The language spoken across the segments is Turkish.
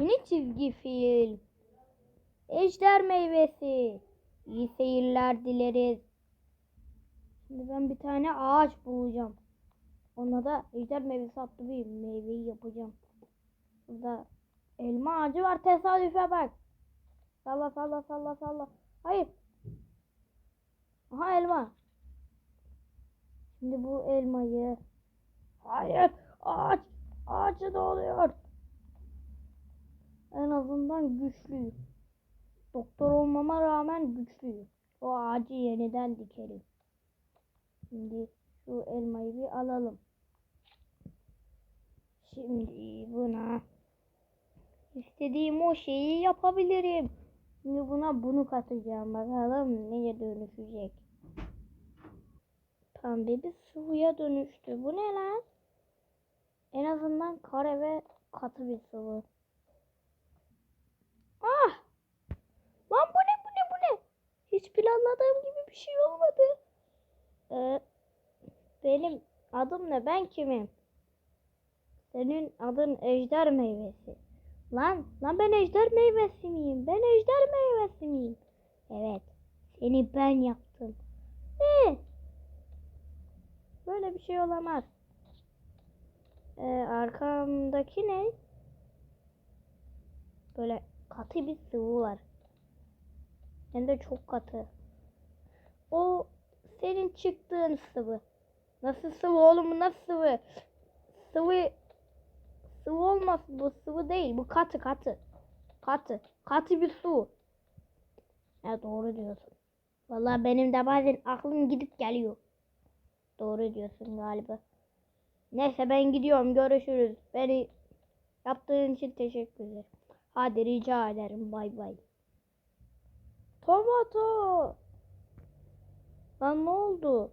Yeni çizgi film. Ejder meyvesi. İyi seyirler dileriz. Şimdi ben bir tane ağaç bulacağım. Ona da ejder meyvesi adlı bir meyveyi yapacağım. Burada elma ağacı var tesadüfe bak. Salla salla salla salla. Hayır. Aha elma. Şimdi bu elmayı. Hayır. Ağaç. Ağacı da oluyor. En azından güçlüyüm. Doktor olmama rağmen güçlüyüm. O ağacı yeniden dikelim. Şimdi şu elmayı bir alalım. Şimdi buna istediğim o şeyi yapabilirim. Şimdi buna bunu katacağım. Bakalım neye dönüşecek. Pembe bir sıvıya dönüştü. Bu ne lan? En azından kare ve katı bir sıvı. Ah! Lan bu ne bu ne bu ne? Hiç planladığım gibi bir şey olmadı. Ee, benim adım ne? Ben kimim? Senin adın ejder meyvesi. Lan, lan ben ejder meyvesi miyim? Ben ejder meyvesi miyim? Evet, seni ben yaptım. Ne? Böyle bir şey olamaz. Ee, arkamdaki ne? Böyle katı bir sıvı var. Hem de çok katı. O senin çıktığın sıvı. Nasıl sıvı oğlum bu nasıl sıvı? Sıvı sıvı olmaz bu sıvı değil bu katı katı. Katı. Katı bir su. Ya doğru diyorsun. Vallahi benim de bazen aklım gidip geliyor. Doğru diyorsun galiba. Neyse ben gidiyorum görüşürüz. Beni yaptığın için teşekkür ederim. Hadi rica ederim bay bay. Tomato. Lan ne oldu?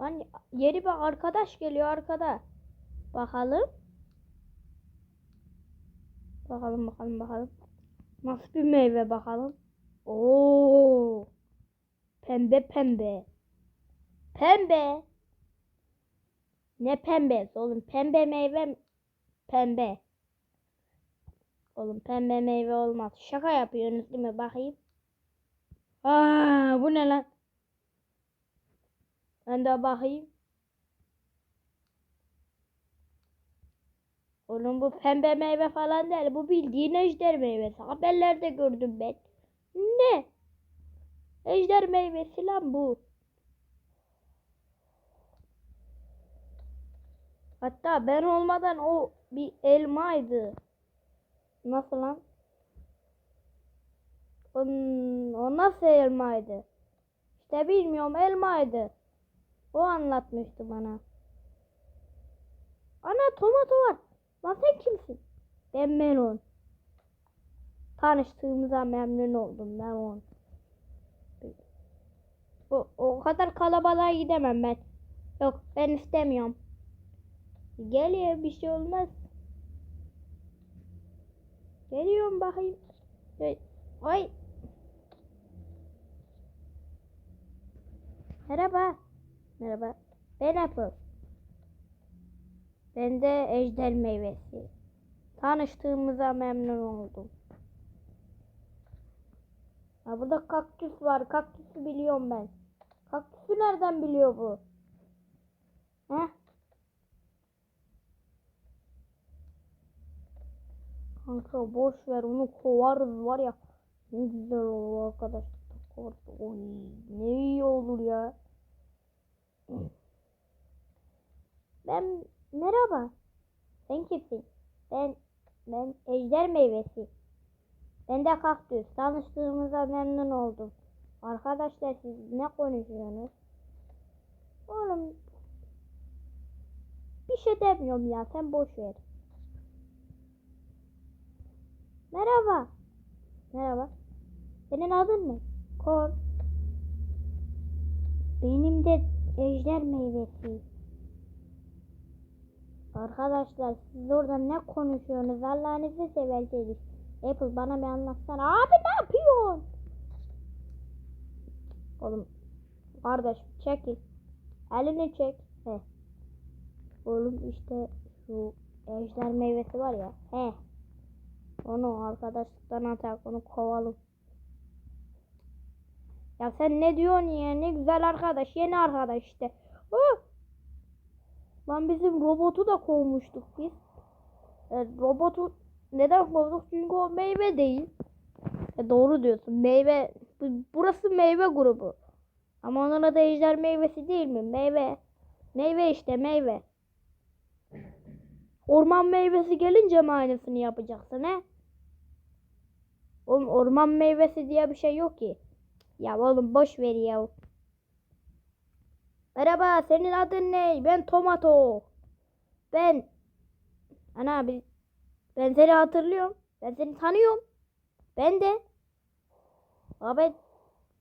Lan yeni bir arkadaş geliyor arkada. Bakalım. Bakalım bakalım bakalım. Nasıl bir meyve bakalım. Oo. Pembe pembe. Pembe. Ne pembesi oğlum? Pembe meyve pembe. Oğlum pembe meyve olmaz. Şaka yapıyorsunuz değil mi? Bakayım. Aa, bu ne lan? Ben de bakayım. Oğlum bu pembe meyve falan değil. Bu bildiğin ejder meyvesi. Haberlerde gördüm ben. Ne? Ejder meyvesi lan bu. Hatta ben olmadan o bir elmaydı. Nasıl lan? O, o nasıl elmaydı? İşte bilmiyorum elmaydı. O anlatmıştı bana. Ana tomato var. Lan sen kimsin? Ben Melon. Tanıştığımıza memnun oldum Melon. O, o kadar kalabalığa gidemem ben. Yok ben istemiyorum. Geliyor bir şey olmaz. Geliyorum bakayım. Hey, Ay. Merhaba. Merhaba. Ben Apple. Ben de ejder meyvesi. Tanıştığımıza memnun oldum. Ha burada kaktüs var. Kaktüsü biliyorum ben. Kaktüsü nereden biliyor bu? Heh. Kanka boş ver onu kovarız var ya. Ne güzel olur arkadaşlar. Kovarız. Oy, ne iyi olur ya. Ben merhaba. Sen kimsin? Ben ben ejder meyvesi. Ben de kaktüs. Tanıştığımıza memnun oldum. Arkadaşlar siz ne konuşuyorsunuz? Oğlum bir şey demiyorum ya sen boş ver. Merhaba. Merhaba. Senin adın ne? Kor. Benim de ejder meyvesi. Arkadaşlar siz orada ne konuşuyorsunuz? Allah'ınızı severseniz. Apple bana bir anlatsana. Abi ne yapıyorsun? Oğlum kardeş çekil. Elini çek. Heh. Oğlum işte şu ejder meyvesi var ya. He. Onu arkadaşlıktan atak onu kovalım. Ya sen ne diyorsun ya? Ne güzel arkadaş. Yeni arkadaş işte. Oh! Lan bizim robotu da kovmuştuk biz. E, robotu neden kovduk? Çünkü o meyve değil. E, doğru diyorsun. Meyve. bu- Burası meyve grubu. Ama onun adı ejder meyvesi değil mi? Meyve. Meyve işte meyve. Orman meyvesi gelince mi aynısını yapacaksın he? Oğlum orman meyvesi diye bir şey yok ki. Ya oğlum boş ver ya. Merhaba senin adın ne? Ben Tomato. Ben Ana bir ben seni hatırlıyorum. Ben seni tanıyorum. Ben de. Abi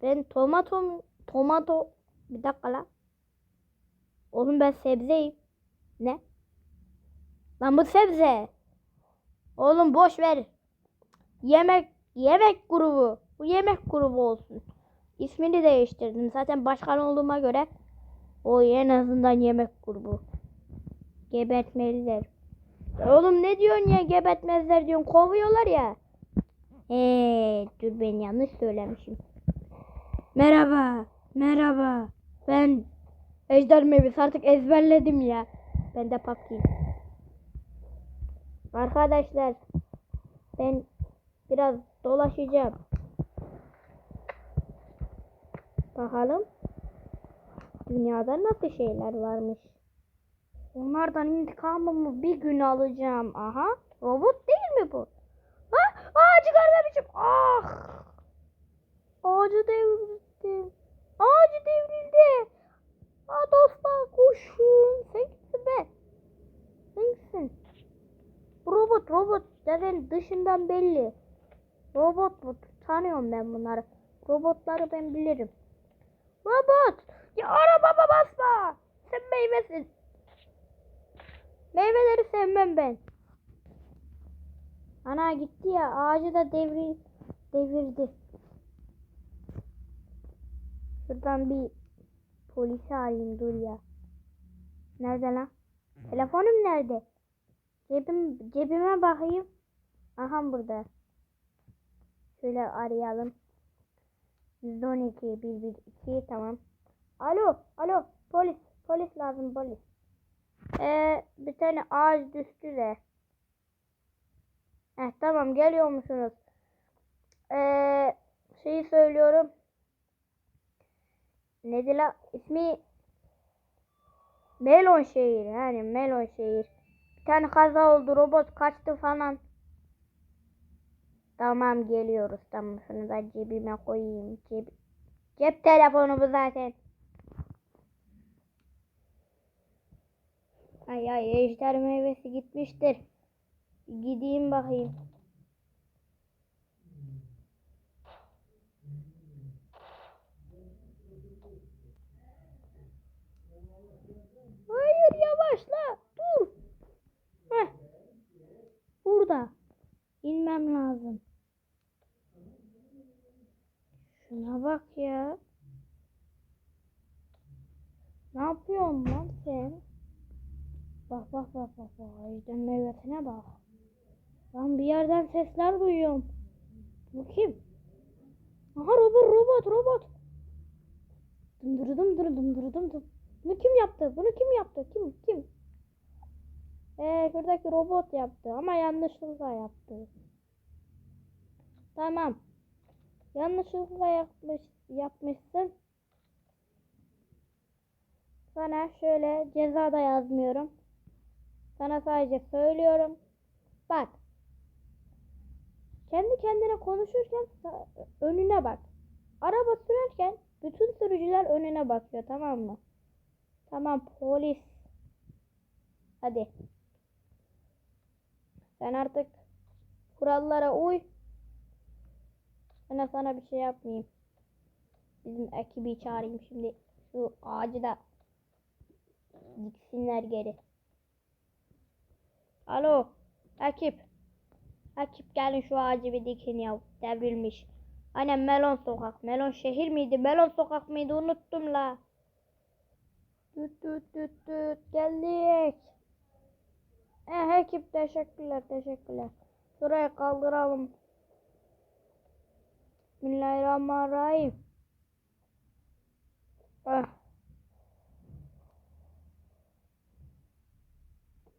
ben Tomato Tomato bir dakika la. Oğlum ben sebzeyim. Ne? Lan bu sebze. Oğlum boş ver. Yemek yemek grubu. Bu yemek grubu olsun. İsmini değiştirdim. Zaten başkan olduğuma göre o en azından yemek grubu. Gebertmeliler. Oğlum ne diyorsun ya gebertmezler diyorsun. Kovuyorlar ya. Eee dur ben yanlış söylemişim. Merhaba. Merhaba. Ben Ejder Meyvesi artık ezberledim ya. Ben de pakayım. Arkadaşlar ben biraz dolaşacağım. Bakalım dünyada nasıl şeyler varmış. Onlardan intikamımı bir gün alacağım. Aha robot değil mi bu? Ha ağacı görmemişim. Ah ağacı devrildi. Ağacı devrildi. Ha dostlar koşun. Sen kimsin? Bu robot robot zaten dışından belli. Robot bu. Tanıyorum ben bunları. Robotları ben bilirim. Robot! Ya arabama basma! Sen meyvesin. Meyveleri sevmem ben. Ana gitti ya ağacı da devri devirdi. Şuradan bir polisi arayayım dur ya. Nerede lan? Telefonum nerede? Cebim, cebime bakayım. Aha burada. Şöyle arayalım. 112 112 tamam. Alo, alo. Polis, polis lazım polis. Ee, bir tane ağaç düştü de. Heh, tamam geliyor musunuz? Ee, şeyi söylüyorum. Nedir la? İsmi Melon şehir yani Melon şehir. Bir kaza oldu robot kaçtı falan. Tamam geliyoruz tamam şunu da cebime koyayım. Cep, cep telefonu bu zaten. Ay ay ejder meyvesi gitmiştir. Gideyim bakayım. Hayır yavaşla. Dur. Heh. Burada. İnmem lazım. Şuna bak ya. Ne yapıyorsun lan sen? Bak bak bak bak bak. Ejder meyvesine bak. Ben bir yerden sesler duyuyorum. Bu kim? Aha robot robot robot. Dındırdım dırdım dırdım dım. Bunu kim yaptı? Bunu kim yaptı? Kim? Kim? Ee, şuradaki robot yaptı ama yanlışlıkla yaptı. Tamam. Yanlışlıkla yapmış, yapmışsın. Sana şöyle ceza da yazmıyorum. Sana sadece söylüyorum. Bak. Kendi kendine konuşurken önüne bak. Araba sürerken bütün sürücüler önüne bakıyor tamam mı? Tamam polis. Hadi. Sen artık kurallara uy. Sana bir şey yapmayayım. Bizim ekibi çağırayım şimdi. Şu ağacı da diksinler geri. Alo. Ekip. Ekip gelin şu ağacı bir dikin ya. Devrilmiş. Aynen Melon Sokak. Melon şehir miydi? Melon Sokak mıydı? Unuttum la. Düt düt düt düt. Geldik. Eh ekip teşekkürler teşekkürler. Şurayı kaldıralım. Bismillahirrahmanirrahim. Ah.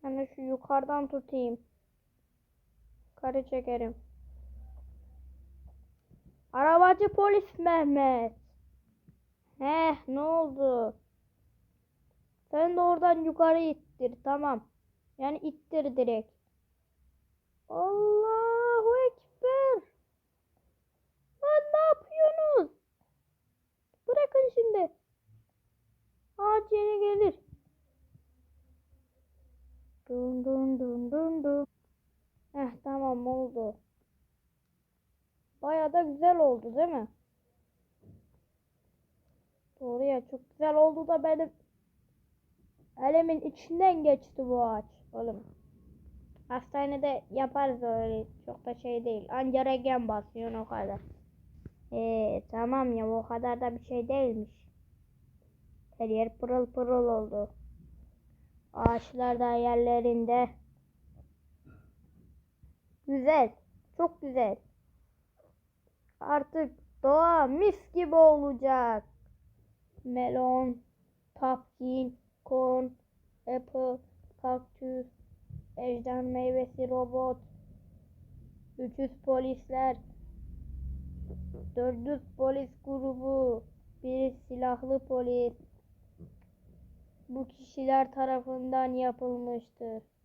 Ben de şu yukarıdan tutayım. Yukarı çekerim. Arabacı polis Mehmet. Heh ne oldu? Sen de oradan yukarı ittir tamam. Yani ittir direkt. Allahu Ekber. Lan ne yapıyorsunuz? Bırakın şimdi. Acele gelir. Dun dun dun dun dun. Heh tamam oldu. Baya da güzel oldu değil mi? Doğru ya çok güzel oldu da benim elimin içinden geçti bu ağaç. Oğlum. Hastanede yaparız öyle. Çok da şey değil. Anca regen basıyorsun o kadar. Ee, tamam ya o kadar da bir şey değilmiş. Her yer pırıl pırıl oldu. Ağaçlar da yerlerinde. Güzel. Çok güzel. Artık doğa mis gibi olacak. Melon, pumpkin, corn, apple, kaktüs, ejder meyvesi robot, 300 polisler, 400 polis grubu, bir silahlı polis. Bu kişiler tarafından yapılmıştır.